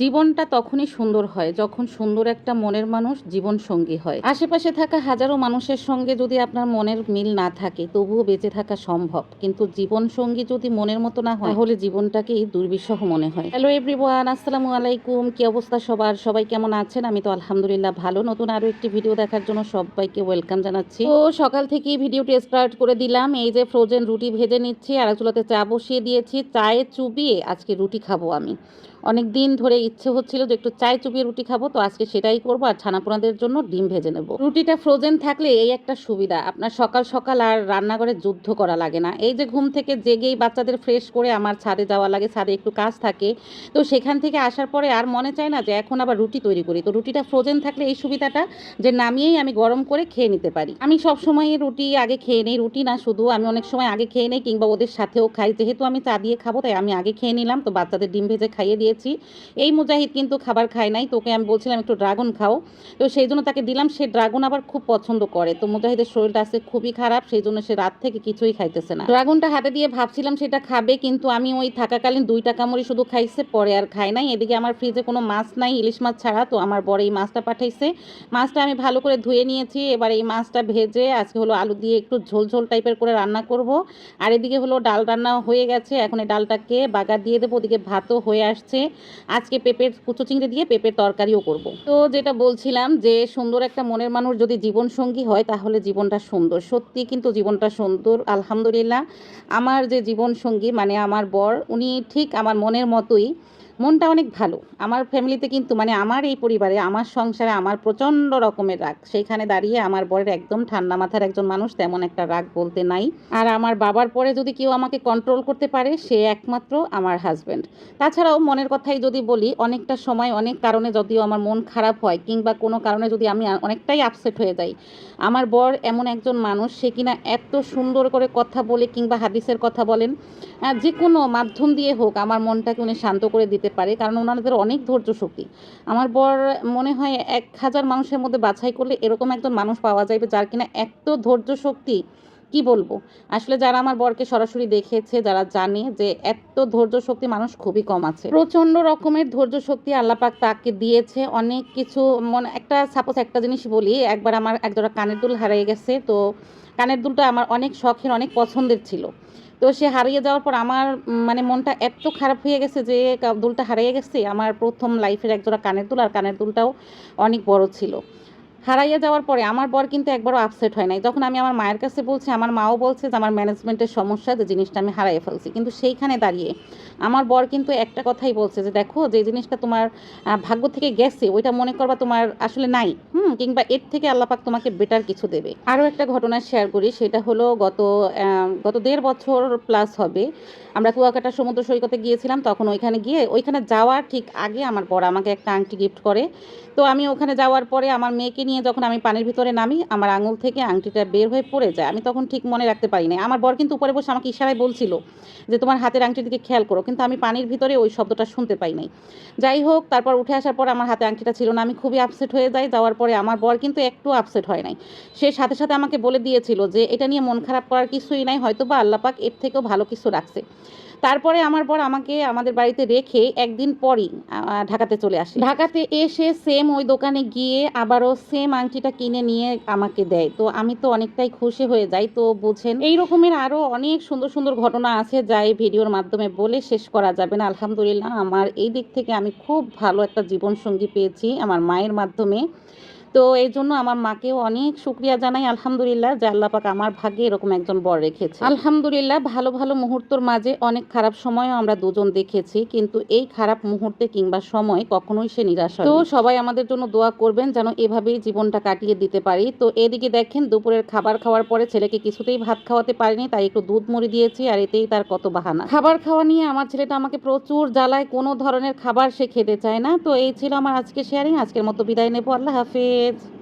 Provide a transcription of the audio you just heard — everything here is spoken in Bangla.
জীবনটা তখনই সুন্দর হয় যখন সুন্দর একটা মনের মানুষ জীবন সঙ্গী হয়। আশেপাশে থাকা হাজারো মানুষের সঙ্গে যদি আপনার মনের মিল না থাকে, তবুও বেঁচে থাকা সম্ভব। কিন্তু জীবন সঙ্গী যদি মনের মতো না হয়, তাহলে জীবনটাকেই দুর্বিষহ মনে হয়। হ্যালো এভরিওয়ান আসসালামু আলাইকুম। কি অবস্থা সবার? সবাই কেমন আছেন? আমি তো আলহামদুলিল্লাহ ভালো। নতুন আরও একটি ভিডিও দেখার জন্য সবাইকে ওয়েলকাম জানাচ্ছি। তো সকাল থেকেই ভিডিওটি স্টার্ট করে দিলাম। এই যে ফ্রোজেন রুটি ভেজে নিচ্ছি, আর চুলাতে চা বসিয়ে দিয়েছি। চায়ে চুবিয়ে আজকে রুটি খাব আমি। অনেক দিন ধরে ইচ্ছে হচ্ছিল যে একটু চায় চুবিয়ে রুটি খাব, তো আজকে সেটাই করব আর ছানাপোনাদের জন্য ডিম ভেজে নেব। রুটিটা ফ্রোজেন থাকলে এই একটা সুবিধা, আপনার সকাল সকাল আর রান্নাঘরে যুদ্ধ করা লাগে না। এই যে ঘুম থেকে জেগেই বাচ্চাদের ফ্রেশ করে আমার ছাদে যাওয়া লাগে, ছাদে একটু কাজ থাকে, তো সেখান থেকে আসার পরে আর মনে চায় না যে এখন আবার রুটি তৈরি করি। তো রুটিটা ফ্রোজেন থাকলে এই সুবিধাটা যে নামিয়েই আমি গরম করে খেয়ে নিতে পারি। আমি সব সময় রুটি আগে খেয়ে নেই, রুটি না শুধু, আমি অনেক সময় আগে খেয়ে নেই কিংবা ওদের সাথেও খাই। যেহেতু আমি চা দিয়ে খাব, তাই আমি আগে খেয়ে নিলাম, তো বাচ্চাদের ডিম ভেজে খাইয়ে দিয়েছি এই মুজাহিদ কিন্তু খাবার খায় নাই, তোকে আমি বলছিলাম একটু ড্রাগন খাও। তো সেই জন্য তাকে দিলাম, সে ড্রাগন আবার খুব পছন্দ করে। তো মুজাহিদের শরীরটা আছে খুবই খারাপ, সেই জন্য সে রাত থেকে কিছুই খাইতেছে না। ড্রাগনটা হাতে দিয়ে ভাবছিলাম সেটা খাবে, কিন্তু আমি ওই থাকাকালীন দুই টাকা মুড়ি শুধু খাইছে, পরে আর খাই নাই। এদিকে আমার ফ্রিজে কোনো মাছ নাই, ইলিশ মাছ ছাড়া, তো আমার বড় এই মাছটা পাঠাইছে। মাছটা আমি ভালো করে ধুয়ে নিয়েছি, এবার এই মাছটা ভেজে আজকে হলো আলু দিয়ে একটু ঝোল ঝোল টাইপের করে রান্না করব। আর এদিকে হলো ডাল রান্না হয়ে গেছে, এখন এই ডালটাকে বাগার দিয়ে দেবো, ওদিকে ভাতও হয়ে আসছে। আজকে পেঁপের কুচো চিংড়ি দিয়ে পেঁপের তরকারিও করব। তো যেটা বলছিলাম যে সুন্দর একটা মনের মানুষ যদি জীবন সঙ্গী হয়, তাহলে জীবনটা সুন্দর। সত্যি কিন্তু জীবনটা সুন্দর, আলহামদুলিল্লাহ। আমার যে জীবন সঙ্গী মানে আমার বর, উনি ঠিক আমার মনের মতোই মনটা অনেক ভালো। আমার ফ্যামিলিতে কিন্তু মানে আমার এই পরিবারে, আমার সংসারে আমার প্রচণ্ড রকমের রাগ। সেইখানে দাঁড়িয়ে আমার বরের একদম ঠান্ডা মাথার একজন মানুষ, তেমন একটা রাগ বলতে নাই। আর আমার বাবার পরে যদি কেউ আমাকে কন্ট্রোল করতে পারে, সে একমাত্র আমার হাজব্যান্ড তাছাড়াও মনের কথাই যদি বলি, অনেকটা সময়, অনেক কারণে যদিও আমার মন খারাপ হয়, কিংবা কোনো কারণে যদি আমি অনেকটাই আপসেট হয়ে যাই, আমার বর এমন একজন মানুষ, সে কিনা এত সুন্দর করে কথা বলে, কিংবা হাদিসের কথা বলেন যে কোনো মাধ্যম দিয়ে হোক, আমার মনটাকে উনি শান্ত করে দিতে পারে, কারণ ওনাদের অনেক ধৈর্য শক্তি। আমার বর মনে হয় এক হাজার মানুষের মধ্যে বাছাই করলে এরকম একজন মানুষ পাওয়া যাবে যার কিনা এত ধৈর্য শক্তি, কি বলব? আসলে যারা আমার বরকে সরাসরি দেখেছে, যারা জানে যে এত ধৈর্য শক্তি মানুষ খুবই কম আছে। প্রচণ্ড রকমের ধৈর্য শক্তি আল্লাপাক তাকে দিয়েছে, অনেক কিছু মনে, একটা সাপোজ একটা জিনিস বলি, একবার আমার একজোড়া কানের দুল হারিয়ে গেছে, তো কানের দুলটা আমার অনেক শখের, অনেক পছন্দের ছিল। তো সে হারিয়ে যাওয়ার পর আমার মানে মনটা এত খারাপ হয়ে গেছে যে দুলটা হারিয়ে গেছে। আমার প্রথম লাইফের একজোড়া কানের দুল, আর কানের দুলটাও অনেক বড় ছিল। হারাইয়া যাওয়ার পরে আমার বর কিন্তু একবারও আপসেট হয় নাই। যখন আমি আমার মায়ের কাছে বলছি, আমার মাও বলছে যে, আমার ম্যানেজমেন্টের সমস্যা, যে জিনিসটা আমি হারাইয়ে ফেলছি। কিন্তু সেইখানে দাঁড়িয়ে আমার বর কিন্তু একটা কথাই বলছে যে, দেখো, যে জিনিসটা তোমার ভাগ্য থেকে গেছে, ওইটা মনে করবা তোমার আসলে নাই। হুম, কিংবা এর থেকে আল্লাপাক তোমাকে বেটার কিছু দেবে। আরও একটা ঘটনা শেয়ার করি, সেটা হলো গত গত দেড় বছর প্লাস হবে। আমরা কুয়াকাটা সমুদ্র সৈকতে গিয়েছিলাম, তখন ওইখানে গিয়ে, ওইখানে যাওয়ার ঠিক আগে আমার বর আমাকে একটা আংটি গিফট করে। তো আমি ওখানে যাওয়ার পরে আমার মেয়েকে নিয়ে যখন আমি পানির ভিতরে নামি, আমার আঙুল থেকে আংটিটা বের হয়ে পড়ে যায়। আমি তখন ঠিক মনে রাখতে পারি না আমার বর কিন্তু উপরে বসে আমাকে ইশারায় বলছিল যে, তোমার হাতের আংটির দিকে খেয়াল করো। কিন্তু আমি পানির ভিতরে ওই শব্দটা শুনতে পাই নাই। যাই হোক, তারপর উঠে আসার পর আমার হাতে আংটিটা ছিল না। আমি খুবই আপসেট হয়ে যাই। যাওয়ার পরে আমার বর কিন্তু একটু আপসেট হয় নাই। সে সাথে সাথে আমাকে বলে দিয়েছিল যে, এটা নিয়ে মন খারাপ করার কিছুই নাই। হয়তো বা আল্লাপাক এর থেকেও ভালো কিছু রাখছে। তারপরে আমার বর আমাকে আমাদের বাড়িতে রেখে একদিন পরই ঢাকাতে চলে আসে। ঢাকাতে এসে সেম ওই দোকানে গিয়ে আবারও সেম আংটিটা কিনে নিয়ে আমাকে দেয়। তো আমি তো অনেকটাই খুশি হয়ে যাই। তো বুঝেন, এই রকমের আরও অনেক সুন্দর সুন্দর ঘটনা আছে যাই ভিডিওর মাধ্যমে বলে শেষ করা যাবে না। আলহামদুলিল্লাহ, আমার এই দিক থেকে আমি খুব ভালো একটা জীবনসঙ্গী পেয়েছি আমার মায়ের মাধ্যমে। তো এই জন্য আমার মাকেও অনেক শুক্রিয়া জানাই, আলহামদুলিল্লাহ, যে আল্লাহ পাক আমার ভাগ্যে এরকম একজন বর রেখেছে। আলহামদুলিল্লাহ, ভালো ভালো মুহূর্তর মাঝে অনেক খারাপ সময়ও আমরা দুজন দেখেছি, কিন্তু এই খারাপ মুহূর্তে কিংবা সময় কখনোই সে নিরাশ হয় তো সবাই আমাদের জন্য দোয়া করবেন যেন এভাবেই জীবনটা কাটিয়ে দিতে পারি। তো এদিকে দেখেন, দুপুরের খাবার খাওয়ার পরে ছেলেকে কিছুতেই ভাত খাওয়াতে পারিনি, তাই একটু দুধ মুড়ি দিয়েছি, আর এতেই তার কত বাহানা। খাবার খাওয়া নিয়ে আমার ছেলেটা আমাকে প্রচুর জ্বালায়, কোনো ধরনের খাবার সে খেতে চায় না। তো এই ছিল আমার আজকে শেয়ারিং আজকের মতো বিদায় নেব, আল্লাহ হাফেজ। kids